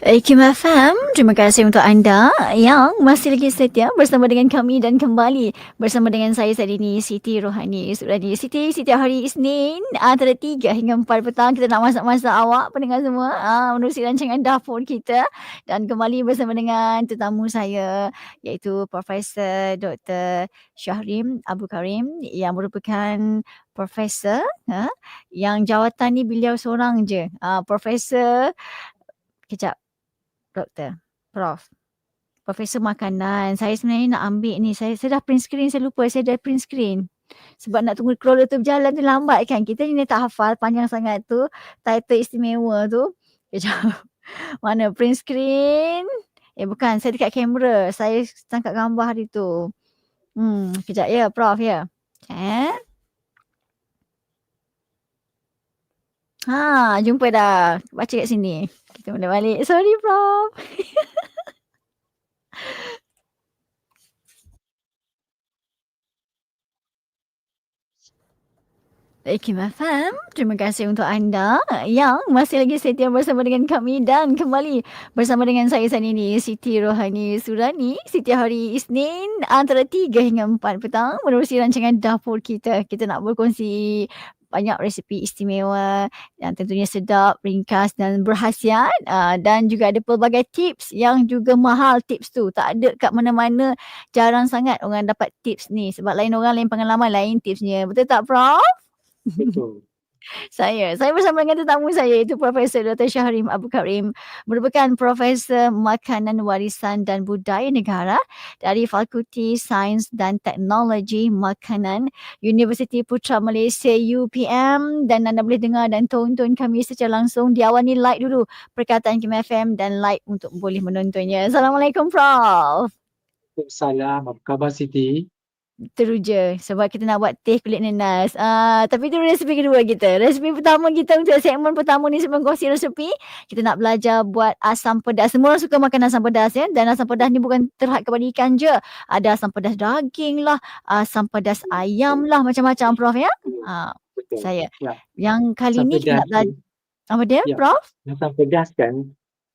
Kim FM, terima kasih untuk anda yang masih lagi setia bersama dengan kami dan kembali bersama dengan saya saat ini Siti Rohani Suradi. Siti, setiap hari Isnin antara 3 hingga 4 petang kita nak masak-masak awak pendengar semua uh, menerusi rancangan dapur kita dan kembali bersama dengan tetamu saya iaitu Profesor Dr. Syahrim Abu Karim yang merupakan profesor uh, yang jawatan ni beliau seorang je. Uh, profesor kejap doktor, prof. Profesor makanan. Saya sebenarnya nak ambil ni. Saya, saya dah print screen. Saya lupa saya dah print screen. Sebab nak tunggu crawler tu berjalan tu lambat kan. Kita ni tak hafal panjang sangat tu. Title istimewa tu. Kejap. Mana print screen. Eh bukan. Saya dekat kamera. Saya tangkap gambar hari tu. Hmm. Kejap ya prof ya. Eh. Ha, jumpa dah. Baca kat sini. Kita mula balik. Sorry, Prof. Kim FM, terima kasih untuk anda yang masih lagi setia bersama dengan kami dan kembali bersama dengan saya saat ini Siti Rohani Surani setiap hari Isnin antara 3 hingga 4 petang menerusi rancangan dapur kita. Kita nak berkongsi banyak resipi istimewa yang tentunya sedap, ringkas dan berhasiat uh, dan juga ada pelbagai tips yang juga mahal tips tu. Tak ada kat mana-mana jarang sangat orang dapat tips ni sebab lain orang lain pengalaman lain tipsnya. Betul tak Prof? Betul. Saya, saya bersama dengan tetamu saya iaitu Profesor Dr. Syahrim Abu Karim merupakan Profesor Makanan Warisan dan Budaya Negara dari Fakulti Sains dan Teknologi Makanan Universiti Putra Malaysia UPM dan anda boleh dengar dan tonton kami secara langsung di awal ni like dulu perkataan Kim FM dan like untuk boleh menontonnya. Assalamualaikum Prof. Salam, apa khabar Siti? Teruja sebab kita nak buat teh kulit nenas. Uh, tapi itu resipi kedua kita. Resipi pertama kita untuk segmen pertama ni sebelum kongsi resepi, kita nak belajar buat asam pedas. Semua orang suka makan asam pedas ya. Dan asam pedas ni bukan terhad kepada ikan je. Ada asam pedas daging lah, asam pedas ayam lah, macam-macam Prof ya. Uh, saya. Ya. Yang kali asam ni kita nak belajar. Apa dia, ya. Prof? Asam pedas kan,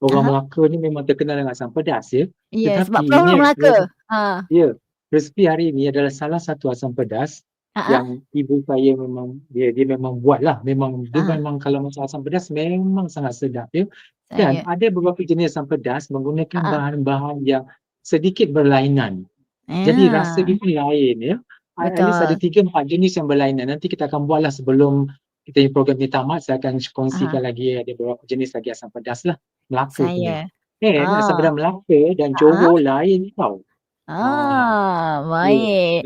orang Aha. Melaka ni memang terkenal dengan asam pedas ya. Ya, Tetapi sebab Prof orang Melaka. Ha. Ya, resipi hari ini adalah salah satu asam pedas uh-huh. yang ibu saya memang dia dia memang buat lah memang dia uh-huh. memang kalau masak asam pedas memang sangat sedap ya dan saya. ada beberapa jenis asam pedas menggunakan uh-huh. bahan-bahan yang sedikit berlainan yeah. jadi rasa dia pun lain ya Betul. At least ada tiga empat jenis yang berlainan nanti kita akan buatlah sebelum kita ini program ni tamat saya akan kongsikan uh-huh. lagi ada beberapa jenis lagi asam pedas lah Melaka saya. Eh, oh. asam pedas Melaka dan Johor uh-huh. lain tau. Ah, baik.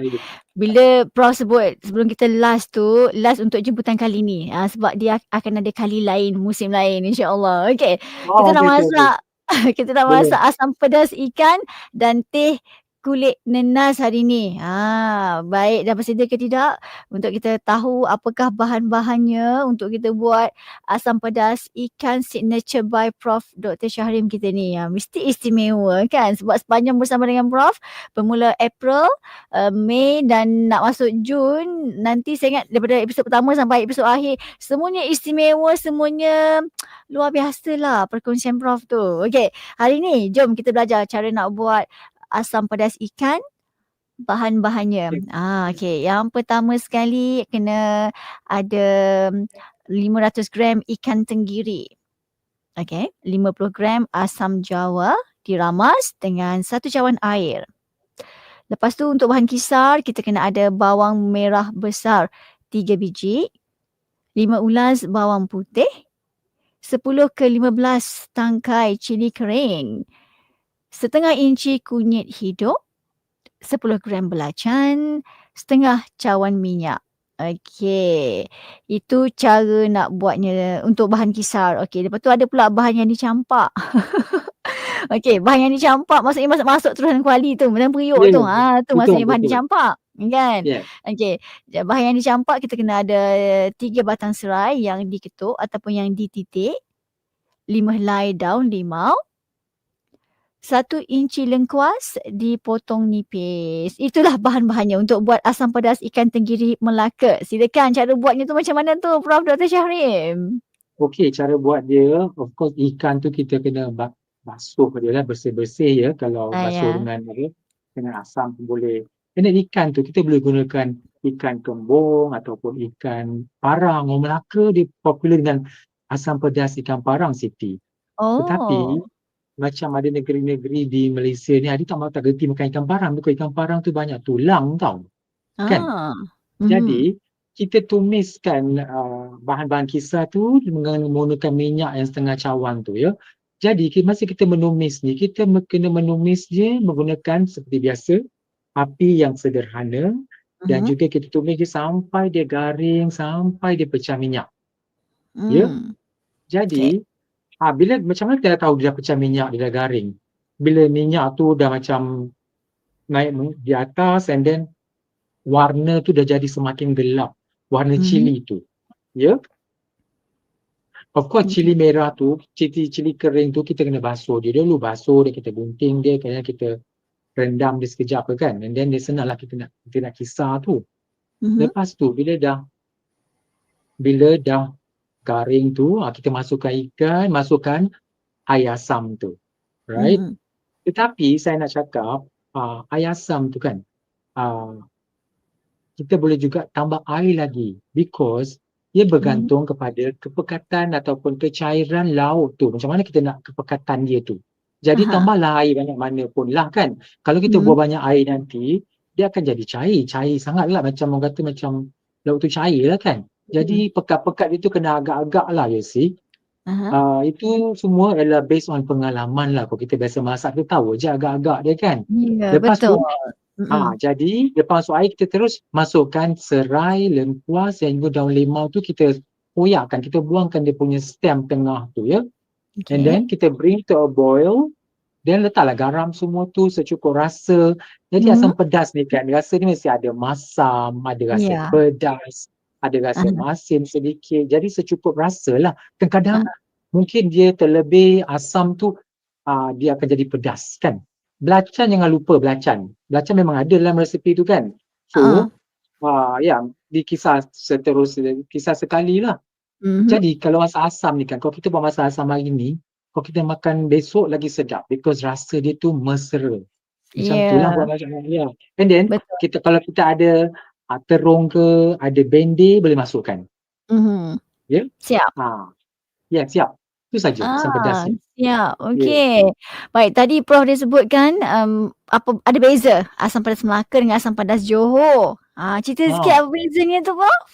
Bila Prof sebut sebelum kita last tu, last untuk jemputan kali ni. Ah, sebab dia akan ada kali lain, musim lain insya-Allah. Okey. Oh, kita nak masak kita nak masak asam pedas ikan dan teh kulit nenas hari ni. Ha, baik dah bersedia ke tidak untuk kita tahu apakah bahan-bahannya untuk kita buat asam pedas ikan signature by Prof Dr. Syahrim kita ni. Ha, mesti istimewa kan sebab sepanjang bersama dengan Prof bermula April, uh, Mei dan nak masuk Jun nanti saya ingat daripada episod pertama sampai episod akhir semuanya istimewa, semuanya luar biasa lah perkongsian Prof tu. Okey, hari ni jom kita belajar cara nak buat asam pedas ikan bahan-bahannya. Ah okey, yang pertama sekali kena ada 500 gram ikan tenggiri. Okey, 50 gram asam jawa diramas dengan satu cawan air. Lepas tu untuk bahan kisar kita kena ada bawang merah besar 3 biji, 5 ulas bawang putih, 10 ke 15 tangkai cili kering, setengah inci kunyit hidup, 10 gram belacan, setengah cawan minyak. Okey. Itu cara nak buatnya untuk bahan kisar. Okey, lepas tu ada pula bahan yang dicampak. Okey, bahan yang dicampak maksudnya masuk-masuk terus dalam kuali tu, dalam periuk yeah, tu. Ha, tu betul, maksudnya betul. bahan dicampak. Kan? Yeah. Okey. Bahan yang dicampak kita kena ada tiga batang serai yang diketuk ataupun yang dititik. Lima helai daun limau satu inci lengkuas dipotong nipis. Itulah bahan-bahannya untuk buat asam pedas ikan tenggiri Melaka. Silakan cara buatnya tu macam mana tu Prof. Dr. Syahrim? Okey, cara buat dia, of course ikan tu kita kena bak basuh dia lah bersih-bersih ya kalau Ah, basuh ya. dengan apa dengan asam pun boleh. Dan ikan tu kita boleh gunakan ikan kembung ataupun ikan parang. Orang Melaka dia popular dengan asam pedas ikan parang Siti. Tetapi Oh. Macam ada negeri-negeri di Malaysia ni ada tak mau tak gerti makan ikan parang because ikan parang tu banyak tulang tau. kan? Ah. Jadi kita tumiskan uh, bahan-bahan kisar tu menggunakan minyak yang setengah cawan tu ya. Jadi masa kita menumis ni kita kena menumis dia menggunakan seperti biasa api yang sederhana dan Mhm. juga kita tumis dia sampai dia garing sampai dia pecah minyak. ya. Hmm. Jadi ha, bila macam mana kita dah tahu dia dah pecah minyak dia dah garing. Bila minyak tu dah macam naik di atas and then warna tu dah jadi semakin gelap warna Mhm. cili tu. Ya. Of course Mhm. cili merah tu, cili cili kering tu kita kena basuh dia dulu, basuh dia kita gunting dia, kemudian kita rendam dia sekejap ke kan. And then dia senanglah kita nak kita nak kisar tu. Mhm. Lepas tu bila dah bila dah garing tu, ah, kita masukkan ikan, masukkan air asam tu. Right? Mhm. Tetapi saya nak cakap uh, air asam tu kan uh, kita boleh juga tambah air lagi because ia bergantung kepada kepekatan ataupun kecairan laut tu. Macam mana kita nak kepekatan dia tu. Jadi Aha. tambahlah air banyak mana pun lah kan. Kalau kita Mhm. buat banyak air nanti, dia akan jadi cair. Cair sangat lah macam orang kata macam laut tu cair lah kan. Jadi pekat-pekat dia tu kena agak-agak lah you see. Aha. Uh, itu semua adalah based on pengalaman lah. Kalau kita biasa masak kita tahu je agak-agak dia kan. Ya, Lepas betul. tu, Mm-mm. ha, jadi lepas masuk air kita terus masukkan serai, lengkuas dan juga daun limau tu kita koyakkan. Kita buangkan dia punya stem tengah tu ya. Okay. And then kita bring to a boil. Then letaklah garam semua tu secukup rasa. Jadi Mhm. asam pedas ni kan, rasa ni mesti ada masam, ada rasa Ya. pedas, ada rasa Aha. masin sedikit. Jadi secukup rasa lah. Kadang-kadang mungkin dia terlebih asam tu uh, dia akan jadi pedas kan. Belacan jangan lupa belacan. Belacan memang ada dalam resepi tu kan. So, Ah. uh, ya dikisar seterusnya, kisar sekali lah. Mhm. Jadi kalau masak asam ni kan, kalau kita buat masak asam hari ni, kalau kita makan besok lagi sedap because rasa dia tu mesra. Macam Ya. tu lah buat macam ni. Ya. And then Betul. kita kalau kita ada uh, terung ke, ada bendi boleh masukkan. Mhm. Ya. Siap. Ha. Ya, siap. Itu saja asam pedas Ah, siap. Okey. Baik, tadi Prof dia sebutkan um, apa ada beza asam pedas Melaka dengan asam pedas Johor. Ah, cerita Ah. sikit apa bezanya tu, Prof?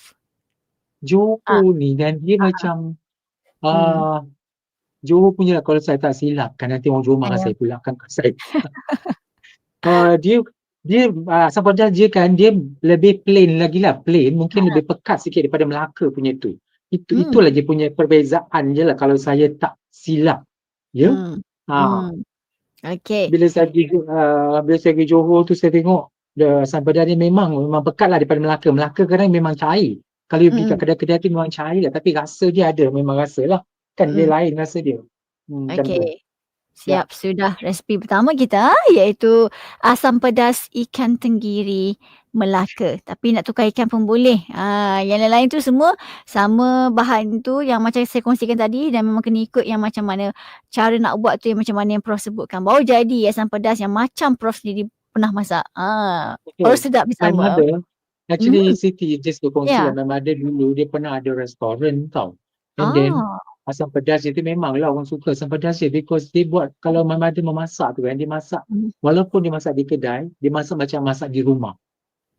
Johor ni dan dia macam Hmm. uh, Johor punya kalau saya tak silap kan nanti orang Johor marah Ya. saya pula kan saya. uh, dia dia uh, asam pedas dia kan dia lebih plain lagi lah plain mungkin lebih pekat sikit daripada Melaka punya tu. Itu Hmm. itulah dia punya perbezaan je lah kalau saya tak silap. Ya. Hmm. Ha. Hmm. Okey. Bila saya pergi uh, bila saya pergi Johor tu saya tengok the asam pedas dia memang memang pekat lah daripada Melaka. Melaka kadang memang cair. Kalau you pergi kat kedai-kedai tu memang cair lah tapi rasa dia ada memang rasa lah. Kan dia Mm. lain rasa dia. Hmm. Okey. Siap sudah resipi pertama kita iaitu asam pedas ikan tenggiri Melaka. Tapi nak tukar ikan pun boleh. Ah, yang lain-lain tu semua sama bahan tu yang macam saya kongsikan tadi dan memang kena ikut yang macam mana cara nak buat tu yang macam mana yang Prof sebutkan. Baru jadi asam pedas yang macam Prof sendiri pernah masak. Ah, baru Betul. sedap bersama. mother, actually Hmm. Siti just to kongsi Ya. lah, my mother dulu dia pernah ada restoran tau. And then Ah, asam pedas dia tu memanglah orang suka asam pedas dia because dia buat kalau my mother memasak tu kan dia masak Hmm. walaupun dia masak di kedai dia masak macam masak di rumah.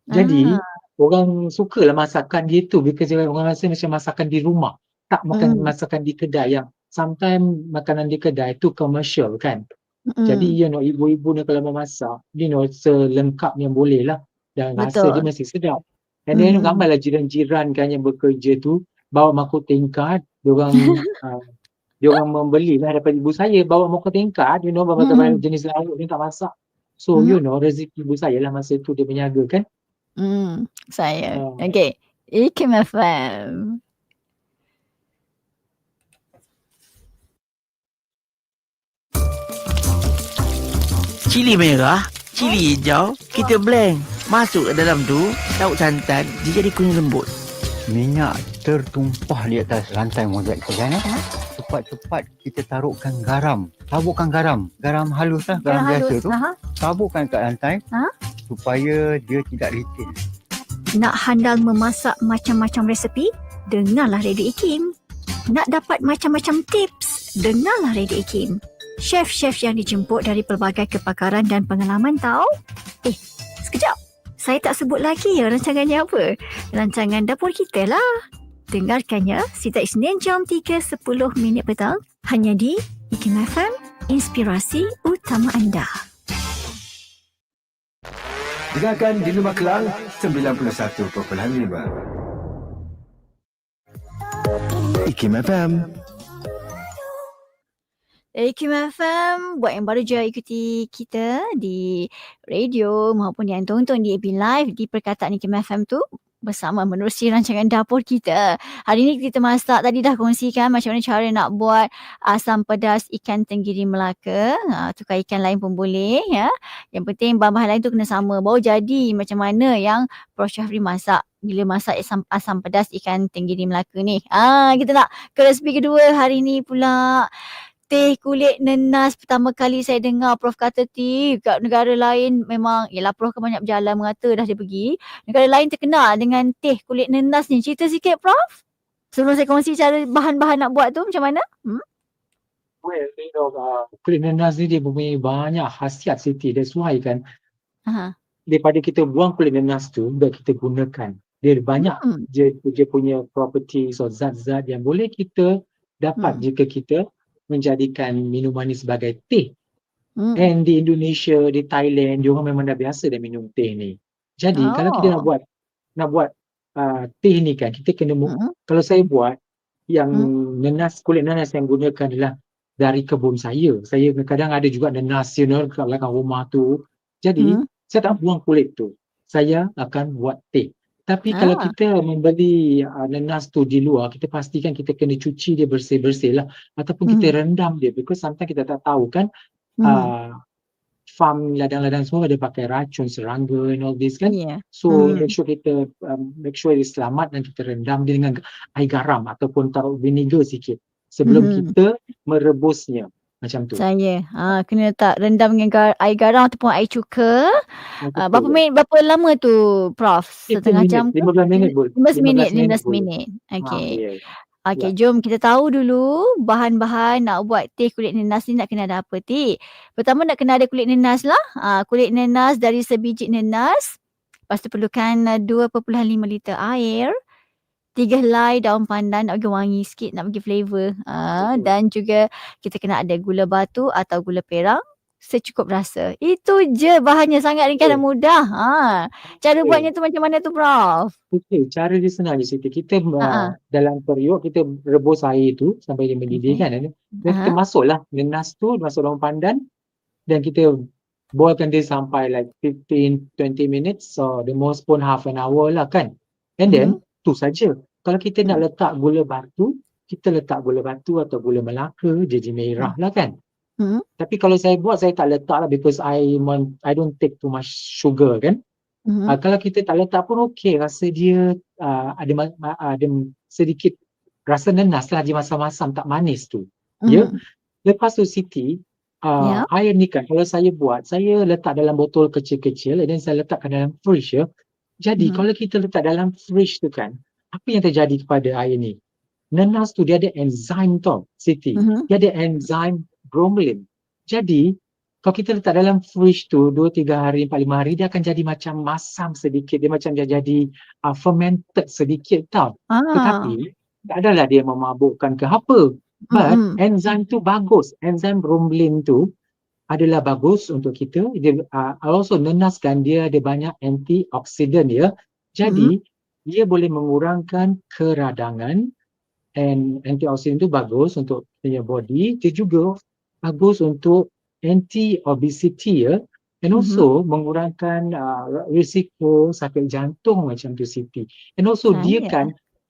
Jadi Ah. orang sukalah masakan dia tu because dia orang rasa macam masakan di rumah. Tak makan Hmm. masakan di kedai yang sometimes makanan di kedai tu commercial kan. mm, Jadi you know ibu-ibu ni kalau mau masak, you know selengkap yang boleh lah dan rasa dia Betul. mesti sedap. And then Mhm. ramailah jiran-jiran kan yang bekerja tu bawa makuk tingkat, diorang uh, diorang membeli lah daripada ibu saya bawa makuk tingkat, you know berbagai-bagai Mhm. jenis lauk dia tak masak. So Mhm. you know rezeki ibu saya lah masa tu dia berniaga kan. Hmm, saya. Ah. Okey. Ikim FM. Cili merah, cili hijau, kita blend. Masuk ke dalam tu, lauk santan, dia jadi kuning lembut. Minyak tertumpah di atas lantai mozek tu kan eh? tepat-tepat kita taruhkan garam. Tabukkan garam. Garam halus lah. Garam, Garam biasa halus. tu. Aha. Taburkan kat lantai. Ha? Supaya dia tidak licin. Nak handal memasak macam-macam resepi? Dengarlah Radio Ikim. Nak dapat macam-macam tips? Dengarlah Radio Ikim. Chef-chef yang dijemput dari pelbagai kepakaran dan pengalaman tahu? Eh, sekejap. Saya tak sebut lagi ya rancangannya apa. Rancangan dapur kita lah. Dengarkannya setiap Isnin jam 3.10 minit petang hanya di Ikim FM, inspirasi utama anda. Dengarkan di Luma Kelang 91.5. Ikim FM. Ikim FM buat yang baru je ikuti kita di radio maupun yang tonton di AB Live di perkataan Ikim FM tu bersama menerusi rancangan dapur kita. Hari ni kita masak tadi dah kongsikan macam mana cara nak buat asam pedas ikan tenggiri Melaka. Ha, tukar ikan lain pun boleh ya. Yang penting bahan-bahan lain tu kena sama. Baru jadi macam mana yang Prof Syafri masak bila masak asam, asam pedas ikan tenggiri Melaka ni. Ah, kita nak ke resipi kedua hari ni pula teh kulit nenas pertama kali saya dengar Prof kata ti kat negara lain memang yalah Prof kan banyak berjalan mengata dah dia pergi. Negara lain terkenal dengan teh kulit nenas ni. Cerita sikit Prof. Sebelum saya kongsi cara bahan-bahan nak buat tu macam mana? Hmm? Well, you know, uh, kulit nenas ni dia mempunyai banyak khasiat Siti. That's why kan, Aha. daripada kita buang kulit nenas tu, biar kita gunakan. Dia banyak Hmm. dia, dia punya properties atau zat-zat yang boleh kita dapat Hmm. jika kita menjadikan minuman ni sebagai teh. Hmm. And di Indonesia, di Thailand, dia orang memang dah biasa dah minum teh ni. Jadi oh. kalau kita nak buat nak buat uh, teh ni kan, kita kena Hmm. kalau saya buat yang Hmm. nenas kulit nenas yang gunakan adalah dari kebun saya. Saya kadang ada juga nenas you know, kat belakang rumah tu. Jadi Hmm. saya tak buang kulit tu. Saya akan buat teh. Tapi kalau Ah. kita membeli uh, nenas tu di luar, kita pastikan kita kena cuci dia bersih-bersih lah. Ataupun kita Hmm. rendam dia. Because sometimes kita tak tahu kan Hmm. uh, farm ladang-ladang semua ada pakai racun, serangga and all this kan. Yeah. So Hmm. make sure kita um, make sure dia selamat dan kita rendam dia dengan air garam ataupun taruh vinegar sikit sebelum Mhm. kita merebusnya. Macam tu. Saya ha, kena letak rendam dengan gar- air garam ataupun air cuka. Macam Uh, berapa minit berapa lama tu Prof? 15 Setengah minit, jam ke? 15 minit boleh. 15 minit, 15 15 boleh. minit. Okey. Ha, yes. Okey, jom kita tahu dulu bahan-bahan nak buat teh kulit nenas ni nak kena ada apa ti. Pertama nak kena ada kulit nenas lah. Ha, kulit nenas dari sebiji nenas. Lepas tu perlukan uh, 2.5 liter air. Tiga helai daun pandan nak bagi wangi sikit, nak bagi flavour. Ha, dan juga kita kena ada gula batu atau gula perang secukup rasa. Itu je bahannya sangat ringkas dan mudah. Ha. Cara Betul. buatnya tu macam mana tu Prof? Okey, cara dia senang je Siti. Kita uh, dalam periuk kita rebus air tu sampai dia mendidih Okey. kan. Dan kita Aha. masuklah nenas tu, masuk daun pandan dan kita boilkan dia sampai like 15 20 minutes so the most pun half an hour lah kan. And then tu saja. Kalau kita nak letak gula batu, kita letak gula batu atau gula melaka, jeji merah lah kan. Hmm. Tapi kalau saya buat saya tak letak lah because I want, I don't take too much sugar kan. Mhm. Uh, kalau kita tak letak pun okey rasa dia uh, ada ma- ada sedikit rasa nenas lah dia masam-masam tak manis tu. ya. Mhm. Lepas tu Siti uh, air ni kan kalau saya buat saya letak dalam botol kecil-kecil dan saya letakkan dalam fridge ya. Jadi Mhm. kalau kita letak dalam fridge tu kan apa yang terjadi kepada air ni? Nenas tu dia ada enzim tau Siti. Mhm. Dia ada enzim bromelain. Jadi kalau kita letak dalam fridge tu 2 3 hari 4 5 hari dia akan jadi macam masam sedikit dia macam dia jadi uh, fermented sedikit tau. Ah. Tetapi tak adalah dia memabukkan ke apa. But Mm-mm. enzim tu bagus. Enzim bromelain tu adalah bagus untuk kita. Dia uh, also nenaskan dia ada banyak antioksidan ya. Jadi dia boleh mengurangkan keradangan and antioksidan tu bagus untuk punya body. Dia juga bagus untuk anti obesity ya. And also mengurangkan uh, risiko sakit jantung macam tu Siti. And also dia Saya. kan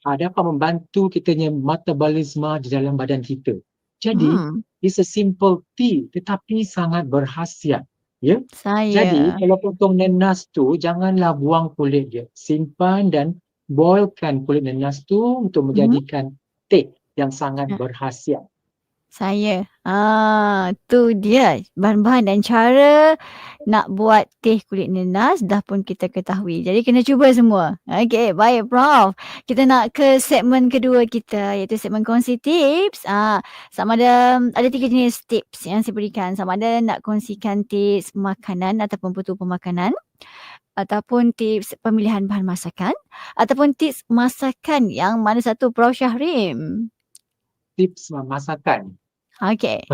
uh, dapat membantu kitanya metabolisme di dalam badan kita. Jadi Hmm. it's a simple tea tetapi sangat berkhasiat. Ya. Saya. Jadi kalau potong nenas tu janganlah buang kulit dia. Simpan dan boilkan kulit nenas tu untuk menjadikan teh yang sangat Ya. berkhasiat. Saya. Ah, tu dia bahan-bahan dan cara nak buat teh kulit nenas dah pun kita ketahui. Jadi kena cuba semua. Okey, baik Prof. Kita nak ke segmen kedua kita iaitu segmen kongsi tips. Ah, sama ada ada tiga jenis tips yang saya berikan. Sama ada nak kongsikan tips makanan ataupun putu pemakanan ataupun tips pemilihan bahan masakan ataupun tips masakan yang mana satu Prof Syahrim. Tips masakan. Okey.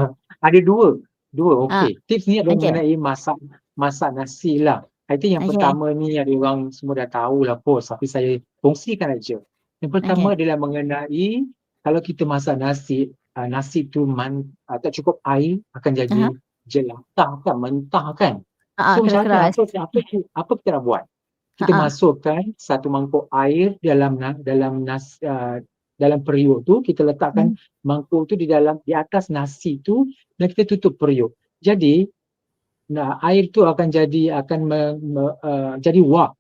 Ada dua. Dua, Ah, okey. Tips ni adalah okey. mengenai masak masak nasi lah. I think yang Okey. pertama ni ada orang semua dah tahu lah pos. Tapi saya kongsikan aja. Yang pertama adalah mengenai kalau kita masak nasi, uh, nasi tu man, uh, tak cukup air akan jadi Aha. jelantah kan, mentah kan. Ah, So keras-keras. Apa, apa, apa kita nak buat? Kita Ha-ha. masukkan satu mangkuk air dalam dalam nas uh, dalam periuk tu kita letakkan mangkuk tu di dalam di atas nasi tu dan kita tutup periuk. Jadi nah air tu akan jadi akan me, me, uh, jadi wap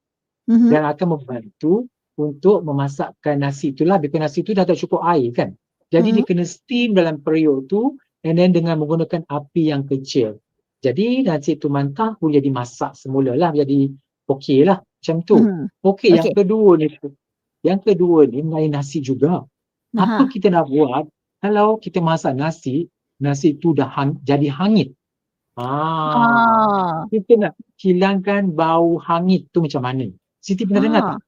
Mhm. dan akan membantu untuk memasakkan nasi itulah because nasi tu dah tak cukup air kan. Jadi dia Mhm. kena steam dalam periuk tu and then dengan menggunakan api yang kecil. Jadi nasi tu mantap pun jadi masak semula lah jadi okey lah macam tu. Mhm. Okey yang Okey. kedua ni yang kedua ni mengenai nasi juga. Apa Aha. kita nak buat kalau kita masak nasi, nasi tu dah hang, jadi hangit. Ah, Ah. kita nak hilangkan bau hangit tu macam mana? Siti pernah dengar Ah. tak?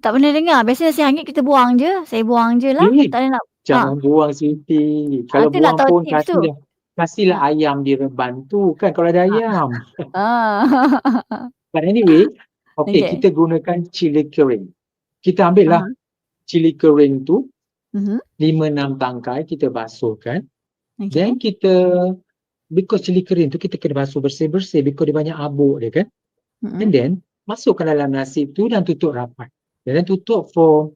Tak pernah dengar. Biasanya nasi hangit kita buang je. Saya buang je lah. Eh, Tak nak. Jangan buang Siti. Kalau tu nak buang pun tips tu. Kasihlah ayam direban tu kan kalau ada ayam. Ah. But anyway, okay, Okay. kita gunakan cili kering. Kita ambil lah cili kering tu Mhm. 5-6 tangkai kita basuhkan. Okay. Then kita because cili kering tu kita kena basuh bersih-bersih because dia banyak abuk dia kan. Mhm. And then masukkan dalam nasi tu dan tutup rapat. And then tutup for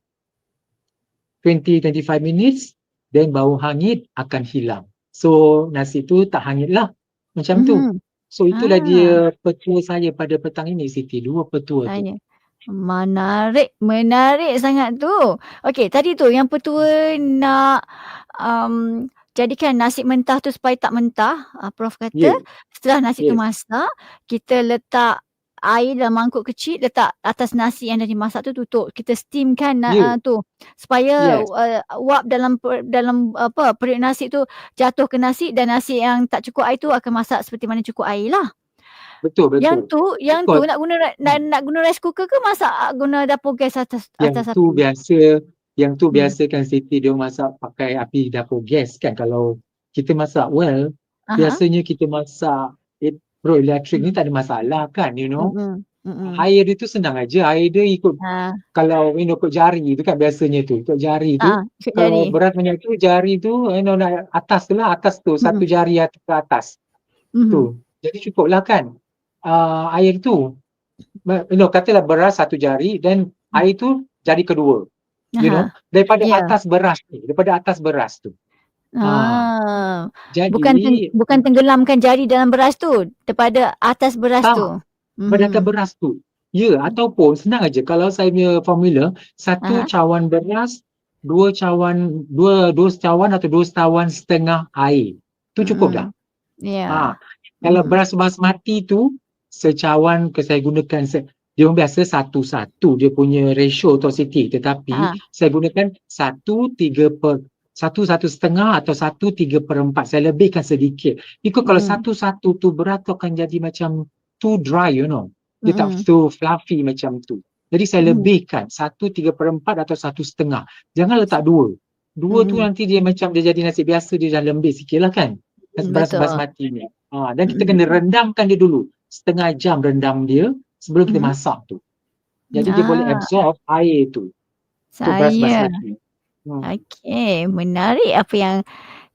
20-25 minutes then bau hangit akan hilang. So nasi tu tak hangit lah. Macam tu. Mhm. So itulah Ah. dia petua saya pada petang ini Siti. Dua petua tu. Tanya. Menarik, menarik sangat tu. Okey, tadi tu yang petua nak um, jadikan nasi mentah tu supaya tak mentah. Uh, Prof kata Ya. setelah nasi tu Yes. masak, kita letak air dalam mangkuk kecil, letak atas nasi yang dah dimasak tu tutup. Kita steamkan na- Ya. uh, tu supaya Yes. uh, wap dalam per- dalam apa periuk nasi tu jatuh ke nasi dan nasi yang tak cukup air tu akan masak seperti mana cukup air lah. Betul, betul. Yang tu, yang tu Betul. nak guna nak, nak guna rice cooker ke masak ah, guna dapur gas atas yang atas tu api? biasa yang tu Hmm. biasa kan Siti dia masak pakai api dapur gas kan kalau kita masak well Aha. biasanya kita masak bro elektrik ni tak ada masalah kan you know Mm-mm. Mm-mm. air dia tu senang aja air dia ikut Ha, kalau you know ikut jari tu kan biasanya tu ikut jari tu ha, ikut kalau jari. berat banyak tu jari tu you know nak atas tu lah atas tu satu jari at- ke atas Mhm. tu jadi cukup lah kan uh, air tu you know katalah beras satu jari dan air tu jari kedua you know Aha. daripada Ya. atas beras tu daripada atas beras tu Ah. jadi Bukan ten, bukan tenggelamkan jari dalam beras tu daripada atas beras Tak. tu. pada atas Mhm. beras tu ya ataupun senang aja kalau saya punya formula satu Aha. cawan beras dua cawan dua dua cawan atau dua cawan setengah air tu cukup Mm-mm. dah Ya. ha kalau Mhm. beras basmati tu secawan ke saya gunakan se, dia orang biasa satu-satu dia punya ratio Siti tetapi Ha. saya gunakan satu tiga per satu satu setengah atau satu tiga per empat saya lebihkan sedikit because kalau Mm. satu-satu tu berat tu akan jadi macam too dry you know dia tak Mm-mm. too fluffy macam tu jadi saya Mm. lebihkan satu tiga per empat atau satu setengah jangan letak dua dua tu Mm. nanti dia macam dia jadi nasi biasa dia dah lembik sikit lah kan Mm, basmati ni ha, dan kita Mm. kena rendamkan dia dulu setengah jam rendam dia sebelum kita Mhm. masak tu jadi dia boleh Ah. absorb air tu tu beras Saya. Hmm. Okey, menarik apa yang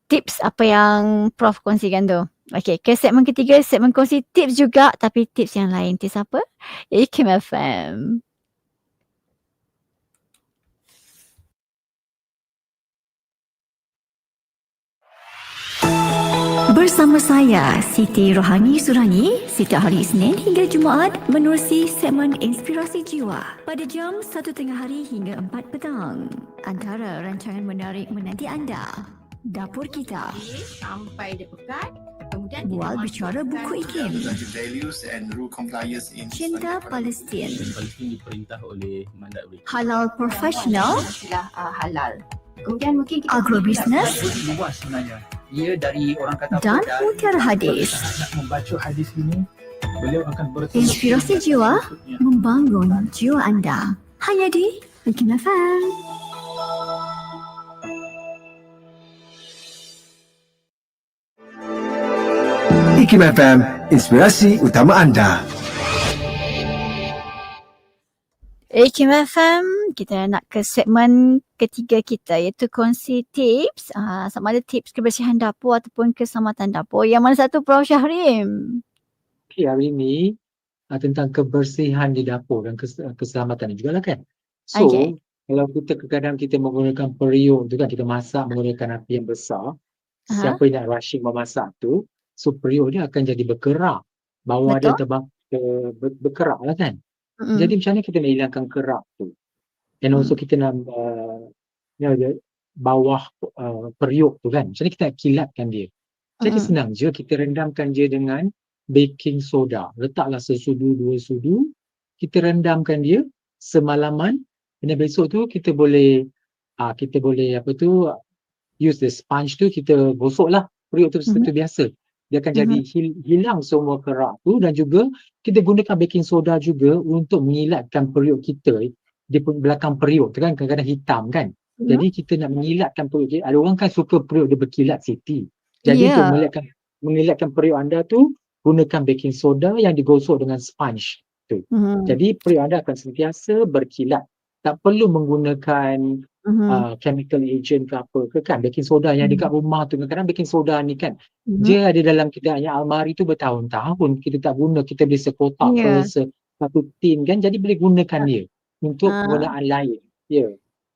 tips apa yang Prof kongsikan tu. Okey, ke segmen ketiga, segmen kongsi tips juga tapi tips yang lain. Tips apa? Ikim Bersama saya, Siti Rohani Surani, setiap hari Isnin hingga Jumaat menerusi segmen Inspirasi Jiwa pada jam 1 tengah hari hingga 4 petang. Antara rancangan menarik menanti anda. Dapur kita. sampai dia pekat. Kemudian Bual bicara buku IKIM. Cinta Palestin. Palestin diperintah oleh mandat mereka. Halal profesional. Istilah uh, halal. Kemudian mungkin kita Agrobisnes. luas sebenarnya. Dia dari orang kata Dan apa, mutiara hadis. nak membaca hadis ini, beliau akan bertemu. Inspirasi jiwa membangun jiwa anda. Hanya di Bikin FM. IKIM FM, inspirasi utama anda. Ikim FM, kita nak ke segmen ketiga kita iaitu kongsi tips. Uh, sama ada tips kebersihan dapur ataupun keselamatan dapur. Yang mana satu Prof Syahrim? Okay, hari ini uh, tentang kebersihan di dapur dan kes- keselamatan juga lah kan. So, Okay. kalau kita kadang kita menggunakan periuk tu kan, kita masak menggunakan api yang besar, Aha. siapa yang nak rushing memasak tu, so periuk dia akan jadi berkerak. Bawah dia Betul. terbang uh, ber, berkerak lah kan. Mm-mm. Jadi macam mana kita nak hilangkan kerak tu? And also Hmm. kita nak uh, you know, bawah uh, periuk tu kan. Macam mana kita nak kilatkan dia? Jadi Mm-mm. senang je kita rendamkan dia dengan baking soda. Letaklah sesudu dua sudu. Kita rendamkan dia semalaman. Dan besok tu kita boleh uh, kita boleh apa tu use the sponge tu kita gosoklah periuk tu seperti biasa. Dia akan jadi hil, hilang semua kerak tu dan juga kita gunakan baking soda juga untuk mengilatkan periuk kita di belakang periuk tu kan kadang-kadang hitam kan. Mhm. Jadi kita nak mengilatkan periuk kita. Ada orang kan suka periuk dia berkilat Siti. Jadi Ya. untuk mengilatkan mengilatkan periuk anda tu gunakan baking soda yang digosok dengan sponge. Mhm. Jadi periuk anda akan sentiasa berkilat. Tak perlu menggunakan Mhm. uh, chemical agent ke apa ke kan. Baking soda yang dekat rumah tu kadang-kadang baking soda ni kan Mhm. dia ada dalam kita punya almari tu bertahun-tahun kita tak guna kita beli sekotak Ya. ke se- satu tin kan jadi boleh gunakan dia untuk Ah. penggunaan lain ya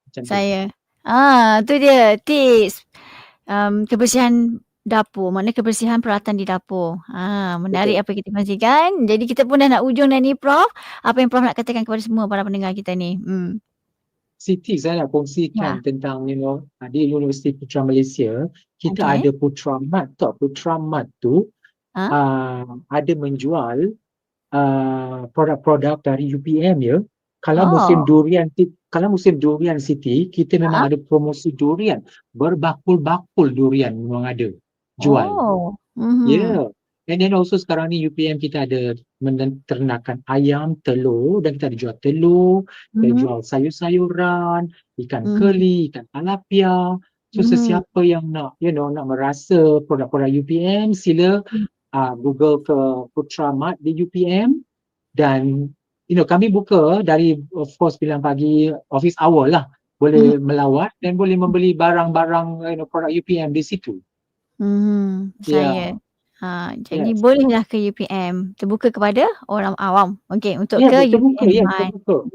macam tu Saya. Ah, tu dia tips. Um, kebersihan dapur, mana kebersihan peralatan di dapur. Ah, menarik apa kita kongsikan. Jadi kita pun dah nak ujung dah ni Prof. Apa yang Prof nak katakan kepada semua para pendengar kita ni? Hmm. Siti saya nak kongsikan tentang you know ah, di Universiti Putra Malaysia kita Okay. ada Putra Mat tau Putra Mat tu Ha? uh, ada menjual uh, produk-produk dari UPM ya kalau Oh. musim durian kalau musim durian Siti kita memang Ha? ada promosi durian berbakul-bakul durian memang ada jual Oh. Mhm. Ya. Yeah. And then also sekarang ni UPM kita ada menternakan ayam, telur dan kita ada jual telur, kita Mhm. jual sayur-sayuran, ikan Mhm. keli, ikan tilapia. So Mhm. sesiapa yang nak you know nak merasa produk-produk UPM sila Hmm. uh, Google ke Putra Mart di UPM dan you know kami buka dari of course 9 pagi office hour lah boleh melawat dan boleh membeli barang-barang you know produk UPM di situ. Hmm, Ya. saya. Ha, jadi Yes. bolehlah ke UPM. Terbuka kepada orang awam. Okey, untuk Ya, ke UPM ya, terbuka.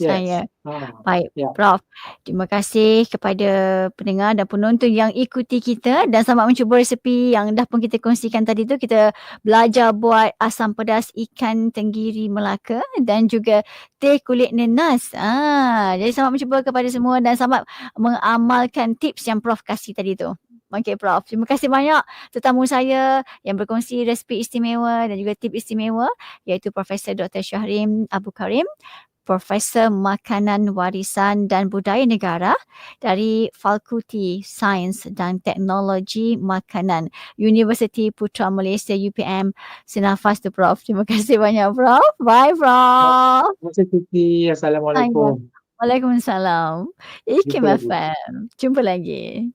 Yes. Saya. Ha. Baik, Ya. Prof. Terima kasih kepada pendengar dan penonton yang ikuti kita dan selamat mencuba resepi yang dah pun kita kongsikan tadi tu. Kita belajar buat asam pedas ikan tenggiri Melaka dan juga teh kulit nenas. Ah, jadi selamat mencuba kepada semua dan selamat mengamalkan tips yang Prof kasih tadi tu. Okey Prof. Terima kasih banyak tetamu saya yang berkongsi resepi istimewa dan juga tip istimewa iaitu Profesor Dr. Syahrim Abu Karim. Profesor Makanan Warisan dan Budaya Negara dari Fakulti Sains dan Teknologi Makanan Universiti Putra Malaysia UPM. Senafas tu Prof. Terima kasih banyak Prof. Bye Prof. Terima kasih Siti. Assalamualaikum. Waalaikumsalam. Ikim. FM. Jumpa lagi.